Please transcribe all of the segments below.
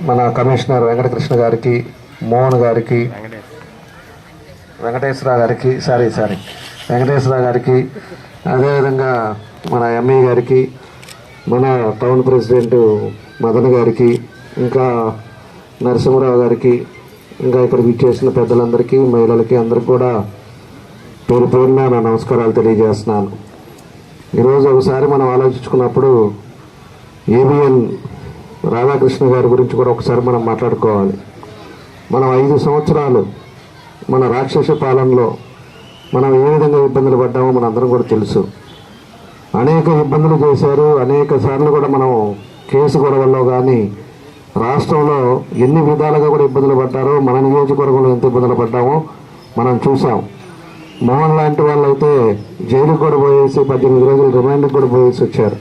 మన కమిషనర్ వెంకటకృష్ణ గారికి మోహన్ గారికి వెంకటేశ్వర గారికి సారీ సారీ వెంకటేశ్వర గారికి అదేవిధంగా మన ఎంఈ గారికి మన టౌన్ ప్రెసిడెంట్ మదన్ గారికి ఇంకా నరసింహరావు గారికి ఇంకా ఇక్కడికి ఇచ్చేసిన పెద్దలందరికీ మహిళలకి అందరికి కూడా పేరు పేరున నా నమస్కారాలు తెలియజేస్తున్నాను. ఈరోజు ఒకసారి మనం ఆలోచించుకున్నప్పుడు ఏబిఎన్ రాధాకృష్ణ గారి గురించి కూడా ఒకసారి మనం మాట్లాడుకోవాలి. మనం ఐదు సంవత్సరాలు మన రాక్షస పాలనలో మనం ఏ విధంగా ఇబ్బందులు పడ్డామో మనందరం కూడా తెలుసు. అనేక ఇబ్బందులు చేశారు అనేక సార్లు కూడా మనం కేసు గొడవల్లో కానీ రాష్ట్రంలో ఎన్ని విధాలుగా కూడా ఇబ్బందులు పడ్డారో మన నియోజకవర్గంలో ఎంత ఇబ్బందులు పడ్డామో మనం చూసాం మోహన్ లాంటి వాళ్ళు అయితే జైలుకు కూడా పోయేసి పద్దెనిమిది రోజులు రిమాండ్కి కూడా పోయేసి వచ్చారు.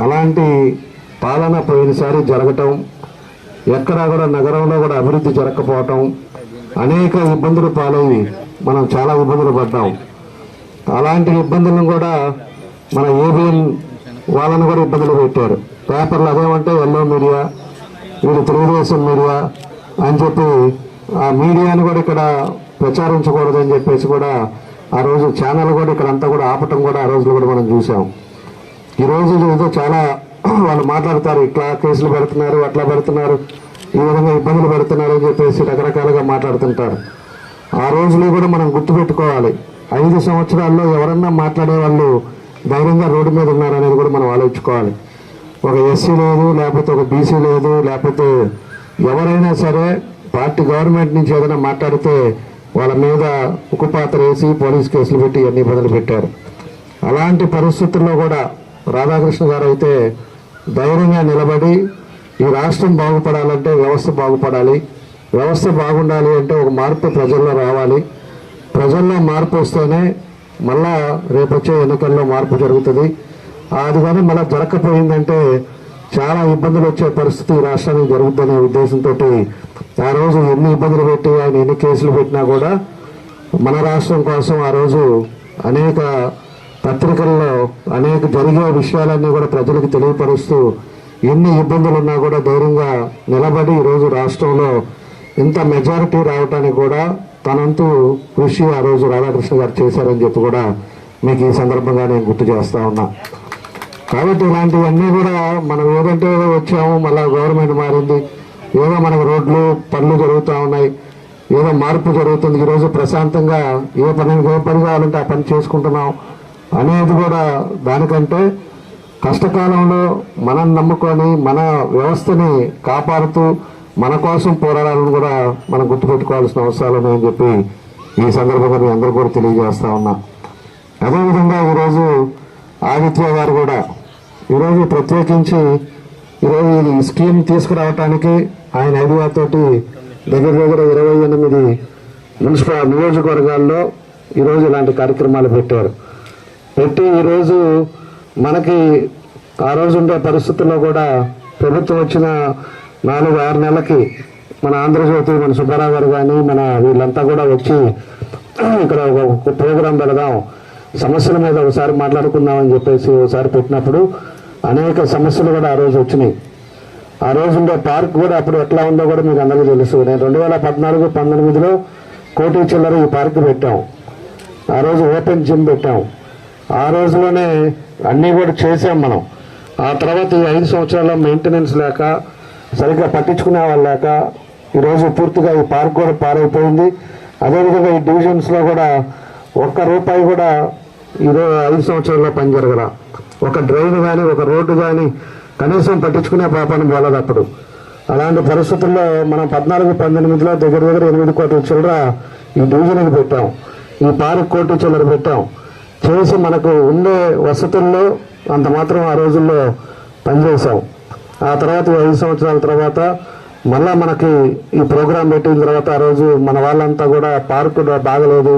అలాంటి పాలన పోయినసారి జరగటం ఎక్కడా కూడా నగరంలో కూడా అభివృద్ధి జరగకపోవటం అనేక ఇబ్బందులు పాలయ్యి మనం చాలా ఇబ్బందులు పడ్డాం. అలాంటి ఇబ్బందులను కూడా మన ఏబిఎన్ వాళ్ళని కూడా ఇబ్బందులు పెట్టారు. పేపర్లు అదేమంటే ఎల్లో మీడియా వీడు తెలుగుదేశం మీడియా అని చెప్పి ఆ మీడియాను కూడా ఇక్కడ ప్రచారించకూడదని చెప్పేసి కూడా ఆ రోజు ఛానల్ కూడా ఇక్కడ అంతా కూడా ఆపటం కూడా ఆ రోజులు కూడా మనం చూసాం. ఈ రోజు ఏదో చాలా వాళ్ళు మాట్లాడతారు ఇట్లా కేసులు పెడుతున్నారు అట్లా పెడుతున్నారు ఈ విధంగా ఇబ్బందులు పెడుతున్నారు అని చెప్పేసి రకరకాలుగా మాట్లాడుతుంటారు. ఆ రోజులో కూడా మనం గుర్తుపెట్టుకోవాలి. ఐదు సంవత్సరాల్లో ఎవరన్నా మాట్లాడే వాళ్ళు ధైర్యంగా రోడ్డు మీద ఉన్నారనేది కూడా మనం ఆలోచించుకోవాలి. ఒక ఎస్సీ లేదు లేకపోతే ఒక బీసీ లేదు లేకపోతే ఎవరైనా సరే పార్టీ గవర్నమెంట్ నుంచి ఏదైనా మాట్లాడితే వాళ్ళ మీద ఉక్కుపాత్ర వేసి పోలీస్ కేసులు పెట్టి అన్ని మొదలు పెట్టారు అలాంటి పరిస్థితుల్లో కూడా రాధాకృష్ణ గారు అయితే ధైర్యంగా నిలబడి ఈ రాష్ట్రం బాగుపడాలంటే వ్యవస్థ బాగుపడాలి. వ్యవస్థ బాగుండాలి అంటే ఒక మార్పు ప్రజల్లో రావాలి. ప్రజల్లో మార్పు వస్తేనే మళ్ళా రేపు వచ్చే ఎన్నికల్లో మార్పు జరుగుతుంది. అది కానీ మళ్ళీ జరగకపోయిందంటే చాలా ఇబ్బందులు వచ్చే పరిస్థితి ఈ రాష్ట్రానికి జరుగుతుందనే ఉద్దేశంతో ఆ రోజు ఎన్ని ఇబ్బందులు పెట్టి ఆయన ఎన్ని కేసులు పెట్టినా కూడా మన రాష్ట్రం కోసం ఆ రోజు అనేక పత్రికల్లో అనేక జరిగే విషయాలన్నీ కూడా ప్రజలకు తెలియపరుస్తూ ఎన్ని ఇబ్బందులు ఉన్నా కూడా ధైర్యంగా నిలబడి ఈరోజు రాష్ట్రంలో ఇంత మెజారిటీ రావటానికి కూడా తనంతు కృషి ఆ రోజు రాధాకృష్ణ గారు చేశారని చెప్పి కూడా మీకు ఈ సందర్భంగా నేను గుర్తు చేస్తా ఉన్నా. కాబట్టి ఇలాంటివన్నీ కూడా మనం ఏదంటే వచ్చాము మళ్ళీ గవర్నమెంట్ మారింది ఏదో మనకు రోడ్లు పనులు జరుగుతూ ఉన్నాయి ఏదో మార్పు జరుగుతుంది ఈరోజు ప్రశాంతంగా ఏ పని ఏ పని కావాలంటే ఆ పని చేసుకుంటున్నాం అనేది కూడా దానికంటే కష్టకాలంలో మనం నమ్ముకొని మన వ్యవస్థని కాపాడుతూ మన కోసం పోరాడాలని కూడా మనం గుర్తుపెట్టుకోవాల్సిన అవసరాలు ఉన్నాయని చెప్పి ఈ సందర్భంగా మీ అందరూ కూడా తెలియజేస్తా ఉన్నా. అదేవిధంగా ఈరోజు ఆదిత్య గారు కూడా ఈరోజు ప్రత్యేకించి ఈరోజు ఈ స్కీమ్ తీసుకురావటానికి ఆయన ఐడియా తోటి దగ్గర దగ్గర ఇరవై ఎనిమిది మున్సిపల్ నియోజకవర్గాల్లో ఈరోజు ఇలాంటి కార్యక్రమాలు పెట్టారు. పెట్టి ఈరోజు మనకి ఆ రోజు ఉండే పరిస్థితుల్లో కూడా ప్రభుత్వం వచ్చిన నాలుగు ఆరు నెలలకి మన ఆంధ్రజ్యోతి మన సుబ్బారావు గారు కానీ మన వీళ్ళంతా కూడా వచ్చి ఇక్కడ ఒక ప్రోగ్రాం పెడదాం సమస్యల మీద ఒకసారి మాట్లాడుకుందాం అని చెప్పేసి ఒకసారి పెట్టినప్పుడు అనేక సమస్యలు కూడా ఆ రోజు వచ్చినాయి. ఆ రోజు ఉండే పార్క్ కూడా అప్పుడు ఎట్లా ఉందో కూడా మీకు అందరికీ తెలుసు. నేను రెండు వేల పద్నాలుగు పంతొమ్మిదిలో కోటి చిల్లర ఈ పార్క్ పెట్టాం. ఆ రోజు ఓపెన్ జిమ్ పెట్టాం. ఆ రోజులోనే అన్నీ కూడా చేసాం మనం. ఆ తర్వాత ఈ ఐదు సంవత్సరాల్లో మెయింటెనెన్స్ లేక సరిగ్గా పట్టించుకునే వాళ్ళు లేక ఈరోజు పూర్తిగా ఈ పార్క్ కూడా పారైపోయింది అదేవిధంగా ఈ డివిజన్స్లో కూడా ఒక్క రూపాయి కూడా ఈరోజు ఐదు సంవత్సరాల్లో పని జరగల. ఒక డ్రైన్ కానీ ఒక రోడ్డు కానీ కనీసం పట్టించుకునే పాపాన్ని పోలేదు అప్పుడు. అలాంటి పరిస్థితుల్లో మనం పద్నాలుగు పంతొమ్మిదిలో దగ్గర దగ్గర ఎనిమిది కోట్ల చిల్లర ఈ డివిజన్కి పెట్టాం. ఈ పార్క్ కోటి చిల్లర పెట్టాం. చేసి మనకు ఉండే వసతుల్లో అంత మాత్రం ఆ రోజుల్లో పనిచేసాం ఆ తర్వాత ఐదు సంవత్సరాల తర్వాత మళ్ళా మనకి ఈ ప్రోగ్రాం పెట్టిన తర్వాత ఆ రోజు మన వాళ్ళంతా కూడా పార్కు బాగలేదు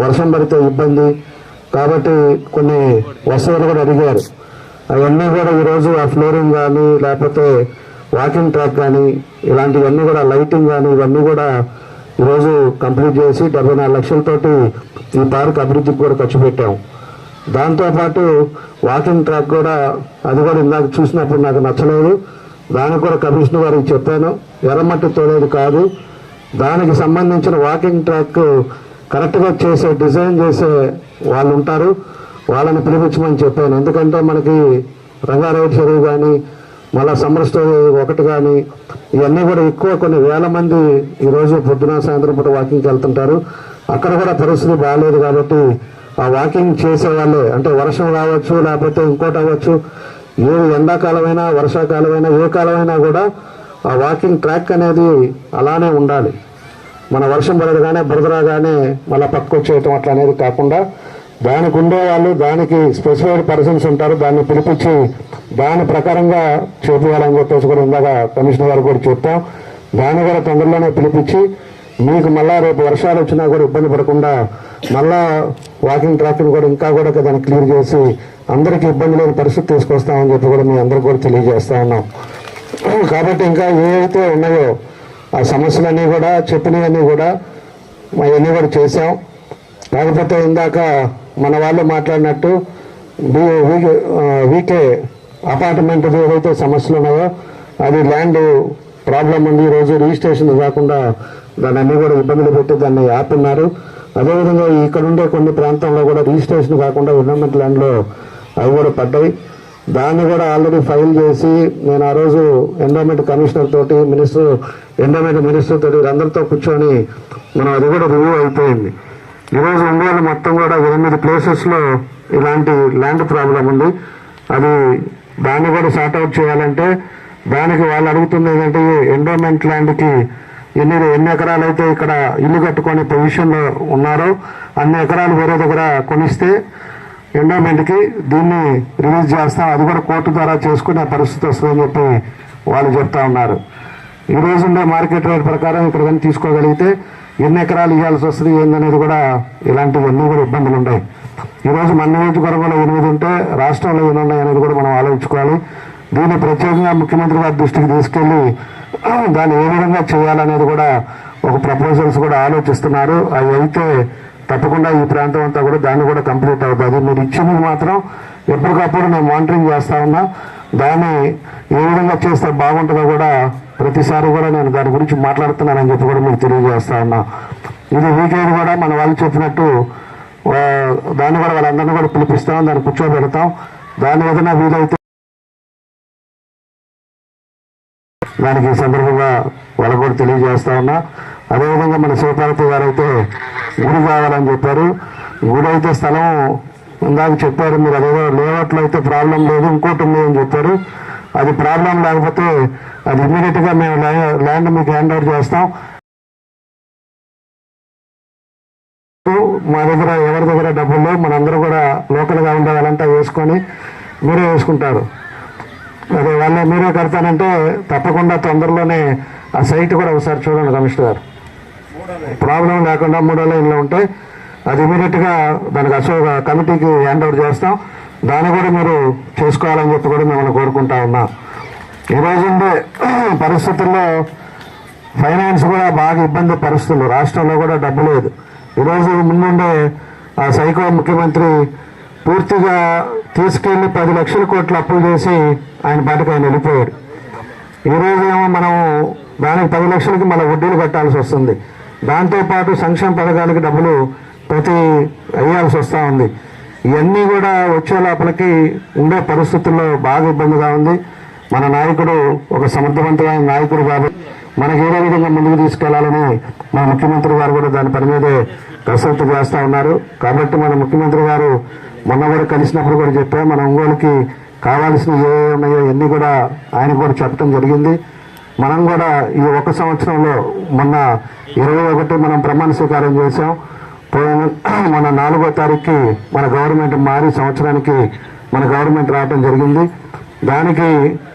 వర్షం పడితే ఇబ్బంది కాబట్టి కొన్ని వసతులు కూడా అడిగారు. అవన్నీ కూడా ఈరోజు ఆ ఫ్లోరింగ్ కానీ లేకపోతే వాకింగ్ ట్రాక్ కానీ ఇలాంటివన్నీ కూడా లైటింగ్ కానీ ఇవన్నీ కూడా ఈరోజు కంప్లీట్ చేసి డెబ్బై నాలుగు లక్షలతోటి ఈ పార్క్ అభివృద్ధికి కూడా ఖర్చు పెట్టాం. దాంతోపాటు వాకింగ్ ట్రాక్ కూడా అది కూడా ఇందాక చూసినప్పుడు నాకు నచ్చలేదు. దానికి కూడా కమిషనర్ గారికి చెప్పాను. ఎర్రమట్టి తోలేదు కాదు. దానికి సంబంధించిన వాకింగ్ ట్రాక్ కరెక్ట్గా చేసే డిజైన్ చేసే వాళ్ళు ఉంటారు వాళ్ళని పిలిపించమని చెప్పాను. ఎందుకంటే మనకి రంగారెడ్డి చెరువు కానీ మళ్ళా సమ్మర్ స్టోరీ ఒకటి కానీ ఇవన్నీ కూడా ఎక్కువ కొన్ని వేల మంది ఈరోజు పొద్దున సాయంత్రం పూట వాకింగ్కి వెళ్తుంటారు. అక్కడ కూడా పరిస్థితి బాగాలేదు కాబట్టి ఆ వాకింగ్ చేసేవాళ్ళే. అంటే వర్షం రావచ్చు లేకపోతే ఇంకోటి అవ్వచ్చు. ఏ ఎండాకాలమైనా వర్షాకాలమైనా ఏ కాలమైనా కూడా ఆ వాకింగ్ ట్రాక్ అనేది అలానే ఉండాలి. మన వర్షం పడగానే బురద రాగానే మళ్ళీ పక్కకు అట్లా అనేది కాకుండా దానికి ఉండేవాళ్ళు దానికి స్పెసిఫైడ్ పర్సన్స్ ఉంటారు. దాన్ని పిలిపించి దాని ప్రకారంగా చేపించాలని చెప్పేసి కూడా ఇందాక కమిషనర్ గారు కూడా చెప్తాం దాన్ని కూడా తొందరలోనే పిలిపించి మీకు మళ్ళా రేపు వర్షాలు వచ్చినా కూడా ఇబ్బంది పడకుండా మళ్ళా వాకింగ్ ట్రాక్ని కూడా ఇంకా కూడా దాన్ని క్లియర్ చేసి అందరికీ ఇబ్బంది లేని పరిస్థితి తీసుకొస్తామని చెప్పి కూడా మీ అందరికీ కూడా తెలియజేస్తా ఉన్నాం. కాబట్టి ఇంకా ఏవైతే ఉన్నాయో ఆ సమస్యలన్నీ కూడా చెప్పినవన్నీ కూడా అవన్నీ కూడా చేశాం. కాకపోతే ఇందాక మన వాళ్ళు మాట్లాడినట్టు వీకే అపార్ట్మెంట్ ఏవైతే సమస్యలు ఉన్నాయో అది ల్యాండ్ ప్రాబ్లం ఉంది ఈరోజు రిజిస్ట్రేషన్ కాకుండా దాన్ని అన్ని కూడా ఇబ్బందులు పెట్టి దాన్ని ఆపున్నారు అదేవిధంగా ఇక్కడ ఉండే కొన్ని ప్రాంతంలో కూడా రిజిస్ట్రేషన్ కాకుండా ఉన్నమెంట్ ల్యాండ్లో అవి కూడా పడ్డాయి. దాన్ని కూడా ఆల్రెడీ ఫైల్ చేసి నేను ఆ రోజు ఎండోమెంట్ కమిషనర్ తోటి మినిస్టర్ ఎండోమెంట్ మినిస్టర్ తోటి అందరితో కూర్చొని మనం అది కూడా రివ్యూ అయిపోయింది. ఈరోజు ఇండియాలో మొత్తం కూడా ఎనిమిది ప్లేసెస్లో ఇలాంటి ల్యాండ్ ప్రాబ్లం ఉంది. అది దాన్ని కూడా సార్ట్అవుట్ చేయాలంటే దానికి వాళ్ళు అడుగుతుంది ఏంటంటే ఎండోమెంట్ ల్యాండ్కి ఎన్ని ఎన్ని ఎకరాలు అయితే ఇక్కడ ఇల్లు కట్టుకునే పొజిషన్లో ఉన్నారో అన్ని ఎకరాలు వేరే దగ్గర కొనిస్తే ఎండోమెంట్కి దీన్ని రిలీజ్ చేస్తాం. అది కూడా కోర్టు ద్వారా చేసుకునే పరిస్థితి వస్తుందని చెప్పి వాళ్ళు చెప్తా ఉన్నారు. ఈ రోజు ఉండే మార్కెట్ రేట్ ప్రకారం ఇక్కడ కానీ తీసుకోగలిగితే ఎన్ని ఎకరాలు ఇవ్వాల్సి వస్తుంది ఏందనేది కూడా ఇలాంటివన్నీ కూడా ఇబ్బందులు ఉన్నాయి. ఈరోజు మన నియోజకవర్గంలో ఎనిమిది ఉంటే రాష్ట్రంలో ఎన్ని ఉన్నాయి అనేది కూడా మనం ఆలోచించుకోవాలి. దీన్ని ప్రత్యేకంగా ముఖ్యమంత్రి గారి దృష్టికి తీసుకెళ్ళి దాన్ని ఏ విధంగా చేయాలనేది కూడా ఒక ప్రపోజల్స్ కూడా ఆలోచిస్తున్నారు. అవి అయితే తప్పకుండా ఈ ప్రాంతం అంతా కూడా దాన్ని కూడా కంప్లీట్ అవుతుంది మీరు ఇచ్చినది మాత్రం ఎప్పటికప్పుడు నేను మానిటరింగ్ చేస్తా ఉన్నా. దాన్ని ఏ విధంగా చేస్తే బాగుంటుందో కూడా ప్రతిసారి కూడా నేను దాని గురించి మాట్లాడుతున్నానని చెప్పి కూడా మీకు తెలియజేస్తా ఉన్నా. ఇది వీకెండ్ కూడా మన వాళ్ళు చెప్పినట్టు దాన్ని కూడా వాళ్ళందరినీ కూడా పిలిపిస్తాం దాన్ని కూర్చోబెడతాం. దాని ఏదైనా వీలైతే దానికి ఈ సందర్భంగా వాళ్ళకు కూడా తెలియజేస్తా ఉన్నా. అదేవిధంగా మన శివపార్వతి గారు అయితే గుడి కావాలని చెప్పారు. గుడి అయితే స్థలం ఇందాక చెప్పారు. మీరు అదేదో లేవట్లో అయితే ప్రాబ్లం లేదు ఇంకోటి ఉంది అని చెప్పారు. అది ప్రాబ్లం లేకపోతే అది ఇమీడియట్గా మేము ల్యా- ల్యాండ్ మీకు హ్యాండ్ ఓవర్ చేస్తాం. మా దగ్గర ఎవరి దగ్గర డబ్బులు లేవు మనందరూ కూడా లోకల్గా ఉండే వాళ్ళంతా వేసుకొని మీరే వేసుకుంటారు. అదే వాళ్ళే మీరే కడతానంటే తప్పకుండా తొందరలోనే ఆ సైట్ కూడా ఒకసారి చూడండి కమిషనర్ గారు. ప్రాబ్లం లేకుండా మూడో లైన్లో ఉంటే అది ఇమీడియట్గా దానికి అశోక కమిటీకి హ్యాండ్ ఓవర్ చేస్తాం. దాన్ని కూడా మీరు చేసుకోవాలని చెప్పి కూడా మిమ్మల్ని కోరుకుంటా ఉన్నాం. ఈరోజు ఉండే పరిస్థితుల్లో ఫైనాన్స్ కూడా బాగా ఇబ్బంది పరిస్థితులు రాష్ట్రంలో కూడా డబ్బు లేదు. ఈరోజు ముందుండే ఆ సైకో ముఖ్యమంత్రి పూర్తిగా తీసుకెళ్ళి పది లక్షల కోట్లు అప్పులు చేసి ఆయన పాటికి ఆయన వెళ్ళిపోయాడు. ఈ ఏమో మనం దానికి పది లక్షలకి మన వడ్డీలు కట్టాల్సి వస్తుంది. దాంతోపాటు సంక్షేమ పథకాలకి డబ్బులు ప్రతి అయ్యాల్సి వస్తూ ఉంది. ఇవన్నీ కూడా వచ్చే లోపలికి ఉండే పరిస్థితుల్లో బాగా ఇబ్బందిగా ఉంది. మన నాయకుడు ఒక సమర్థవంతమైన నాయకుడు కాబట్టి మనకి ఏదో విధంగా ముందుకు తీసుకెళ్ళాలని మన ముఖ్యమంత్రి గారు కూడా దాని పని మీదే కసరత్తు చేస్తా ఉన్నారు. కాబట్టి మన ముఖ్యమంత్రి గారు మొన్న కూడా కలిసినప్పుడు కూడా చెప్పారు మన ఒంగోలుకి కావాల్సిన ఏ ఉన్నాయో ఇవన్నీ కూడా ఆయన కూడా చెప్పడం జరిగింది. మనం కూడా ఈ ఒక సంవత్సరంలో మొన్న ఇరవై ఒకటి మనం ప్రమాణ స్వీకారం చేశాం. పోయిన మన నాలుగో తారీఖుకి మన గవర్నమెంట్ మారి సంవత్సరానికి మన గవర్నమెంట్ రావడం జరిగింది. దానికి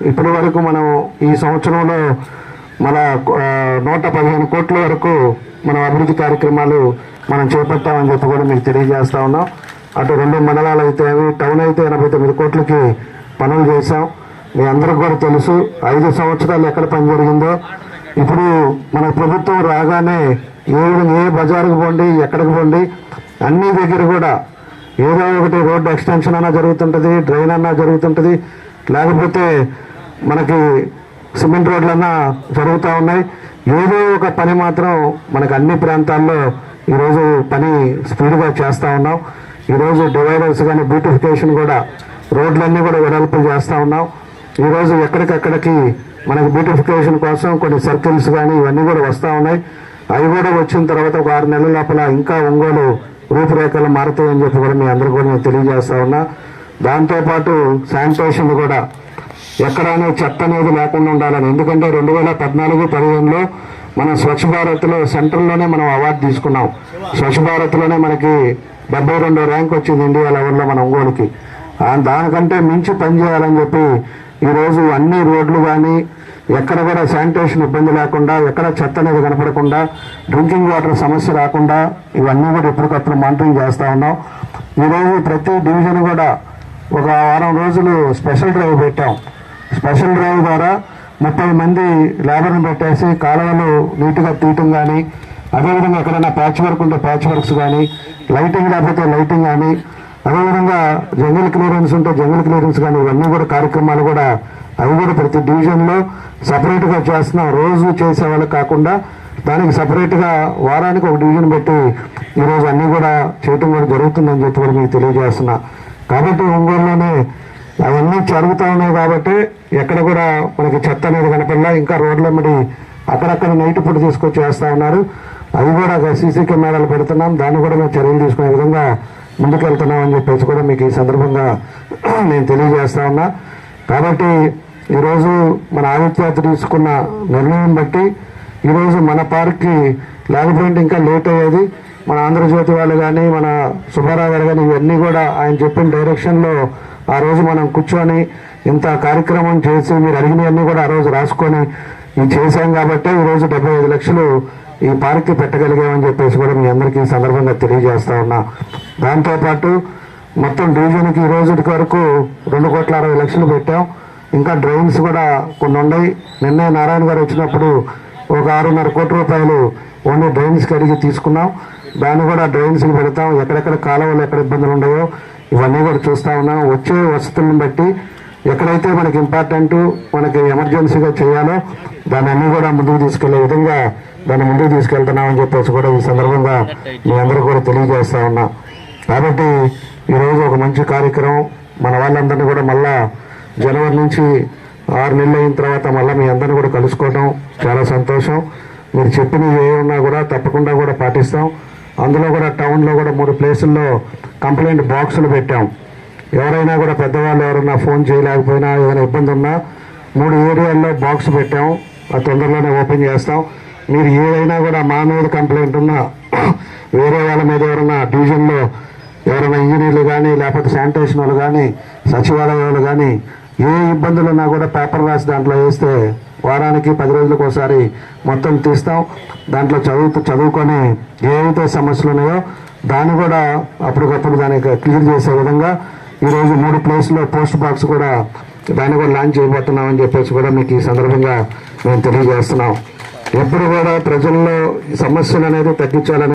ఇప్పటి వరకు మనం ఈ సంవత్సరంలో మన నూట పదిహేను కోట్ల వరకు మనం అభివృద్ధి కార్యక్రమాలు మనం చేపట్టామని చెప్పి కూడా మీకు తెలియజేస్తా ఉన్నాం. అటు రెండు మండలాలు అయితే అవి టౌన్ అయితే ఎనభై తొమ్మిది కోట్లకి పనులు చేశాం. మీ అందరికి కూడా తెలుసు ఐదు సంవత్సరాలు ఎక్కడ పని జరిగిందో. ఇప్పుడు మన ప్రభుత్వం రాగానే ఏ ఏ బజారుకు పోండి ఎక్కడికి పోండి అన్ని దగ్గర కూడా ఏదో ఒకటి రోడ్డు ఎక్స్టెన్షన్ అన్నా జరుగుతుంటుంది డ్రైన్ అన్నా జరుగుతుంటుంది. లేకపోతే మనకి సిమెంట్ రోడ్లన్నా జరుగుతూ ఉన్నాయి. ఏదో ఒక పని మాత్రం మనకు అన్ని ప్రాంతాల్లో ఈరోజు పని స్పీడ్గా చేస్తూ ఉన్నాం. ఈరోజు డివైడర్స్ కానీ బ్యూటిఫికేషన్ కూడా రోడ్లన్నీ కూడా వెడల్పు చేస్తూ ఉన్నాం. ఈరోజు ఎక్కడికక్కడికి మనకి బ్యూటిఫికేషన్ కోసం కొన్ని సర్కిల్స్ కానీ ఇవన్నీ కూడా వస్తూ ఉన్నాయి. అవి కూడా వచ్చిన తర్వాత ఒక ఆరు నెలల లోపల ఇంకా ఒంగోలు రూపురేఖలు మారుతాయని చెప్పి కూడా మీ అందరూ కూడా నేను తెలియజేస్తా ఉన్నా. దాంతోపాటు శానిటేషన్ కూడా ఎక్కడైనా చెత్త అనేది లేకుండా ఉండాలని. ఎందుకంటే రెండు వేల పద్నాలుగు పదిహేనులో మనం స్వచ్ఛ భారత్లో సెంట్రల్లోనే మనం అవార్డు తీసుకున్నాం. స్వచ్ఛ భారత్లోనే మనకి డెబ్బై రెండో ర్యాంక్ వచ్చింది ఇండియా లెవెల్లో మన ఒంగోలుకి. దానికంటే మించి పనిచేయాలని చెప్పి ఈరోజు అన్ని రోడ్లు కానీ ఎక్కడ కూడా శానిటేషన్ ఇబ్బంది లేకుండా ఎక్కడ చెత్త అనేది కనపడకుండా డ్రింకింగ్ వాటర్ సమస్య రాకుండా ఇవన్నీ కూడా ఎప్పటికప్పుడు మానిటరింగ్ చేస్తూ ఉన్నాం. ఈరోజు ప్రతి డివిజన్ కూడా ఒక వారం రోజులు స్పెషల్ డ్రైవ్ పెట్టాం. స్పెషల్ డ్రైవ్ ద్వారా ముప్పై మంది లేబర్ని పెట్టేసి కాలువలు నీట్గా తీయటం కానీ అదేవిధంగా ఎక్కడైనా ప్యాచ్ వర్క్ ఉంటే ప్యాచ్ వర్క్స్ కానీ లైటింగ్ లేకపోతే లైటింగ్ కానీ అదేవిధంగా జంగల్ క్లియరెన్స్ ఉంటే జంగల్ క్లియరెన్స్ కానీ ఇవన్నీ కూడా కార్యక్రమాలు కూడా అవి కూడా ప్రతి డివిజన్లో సపరేట్గా చేస్తున్నాం రోజు చేసే వాళ్ళు కాకుండా దానికి సపరేట్గా వారానికి ఒక డివిజన్ పెట్టి ఈరోజు అన్నీ కూడా చేయటం కూడా జరుగుతుందని చెప్పి కూడా మీకు తెలియజేస్తున్నా. కాబట్టి ఒంగోలులోనే అవన్నీ జరుగుతూ ఉన్నాయి కాబట్టి ఎక్కడ కూడా మనకి చెత్త అనేది కనపడలా ఇంకా రోడ్ల మడి అక్కడక్కడ నైట్ పూట తీసుకొచ్చి వేస్తూ ఉన్నారు. అవి కూడా సీసీ కెమెరాలు పెడుతున్నాం. దాన్ని కూడా మేము చర్యలు తీసుకునే విధంగా ముందుకెళ్తున్నాం అని చెప్పేసి కూడా మీకు ఈ సందర్భంగా నేను తెలియజేస్తా ఉన్నా. కాబట్టి ఈరోజు మన ఆదిత్యాత తీసుకున్న నిర్ణయం బట్టి ఈరోజు మన పార్క్కి లేకపోతే ఇంకా లేట్ అయ్యేది. మన ఆంధ్రజ్యోతి వాళ్ళు కానీ మన సుబ్బారావు గారు కానీ ఇవన్నీ కూడా ఆయన చెప్పిన డైరెక్షన్లో ఆ రోజు మనం కూర్చొని ఇంత కార్యక్రమం చేసి మీరు అడిగినవన్నీ కూడా ఆ రోజు రాసుకొని ఇది చేశాం కాబట్టి ఈరోజు డెబ్బై ఐదు లక్షలు ఈ పార్క్కి పెట్టగలిగామని చెప్పేసి కూడా మీ అందరికీ ఈ సందర్భంగా తెలియజేస్తా ఉన్నా. దాంతోపాటు మొత్తం డివిజన్కి ఈ రోజు వరకు రెండు కోట్ల అరవై లక్షలు పెట్టాం. ఇంకా డ్రైన్స్ కూడా కొన్ని ఉన్నాయి. నిన్నే నారాయణ గారు వచ్చినప్పుడు ఒక ఆరున్నర కోట్ల రూపాయలు ఓన్లీ డ్రైన్స్కి అడిగి తీసుకున్నాం. దాన్ని కూడా డ్రైన్స్కి పెడతాం. ఎక్కడెక్కడ కాలువలు ఎక్కడ ఇబ్బందులు ఉన్నాయో ఇవన్నీ కూడా చూస్తా ఉన్నాం వచ్చే వసతులను బట్టి ఎక్కడైతే మనకి ఇంపార్టెంట్ మనకి ఎమర్జెన్సీగా చేయాలో దాన్ని అన్నీ కూడా ముందుకు తీసుకెళ్ళే విధంగా దాన్ని ముందుకు తీసుకెళ్తున్నామని చెప్పేసి కూడా ఈ సందర్భంగా మీ అందరూ కూడా తెలియజేస్తా ఉన్నాం. కాబట్టి ఈరోజు ఒక మంచి కార్యక్రమం మన వాళ్ళందరినీ కూడా మళ్ళా జనవరి నుంచి ఆరు నెలలు అయిన తర్వాత మళ్ళీ మీ అందరిని కూడా కలుసుకోవడం చాలా సంతోషం. మీరు చెప్పినవి ఏ ఉన్నా కూడా తప్పకుండా కూడా పాటిస్తాం. అందులో కూడా టౌన్లో కూడా మూడు ప్లేసుల్లో కంప్లైంట్ బాక్సులు పెట్టాం. ఎవరైనా కూడా పెద్దవాళ్ళు ఎవరైనా ఫోన్ చేయలేకపోయినా ఏదైనా ఇబ్బంది ఉన్నా మూడు ఏరియాల్లో బాక్స్ పెట్టాం. ఆ తొందరలోనే ఓపెన్ చేస్తాం. మీరు ఏదైనా కూడా మా మీద కంప్లైంట్ ఉన్నా వేరే వాళ్ళ మీద ఎవరైనా డివిజన్లో ఎవరైనా ఇంజనీర్లు కానీ లేకపోతే శానిటేషన్ వాళ్ళు కానీ సచివాలయ వాళ్ళు కానీ ఏ ఇబ్బందులు ఉన్నా కూడా పేపర్ రాసి దాంట్లో వేస్తే వారానికి పది రోజులకు ఒకసారి మొత్తం తీస్తాం. దాంట్లో చదువుతూ చదువుకొని ఏవైతే సమస్యలు ఉన్నాయో దాన్ని కూడా అప్పటికప్పుడు దానికి క్లియర్ చేసే విధంగా ఈరోజు మూడు ప్లేస్లో పోస్ట్ బాక్స్ కూడా దాన్ని కూడా లాంచ్ చేయబోతున్నామని చెప్పేసి కూడా మీకు ఈ సందర్భంగా మేము తెలియజేస్తున్నాం. ఎప్పుడు కూడా ప్రజల్లో సమస్యలు అనేది తగ్గించాలని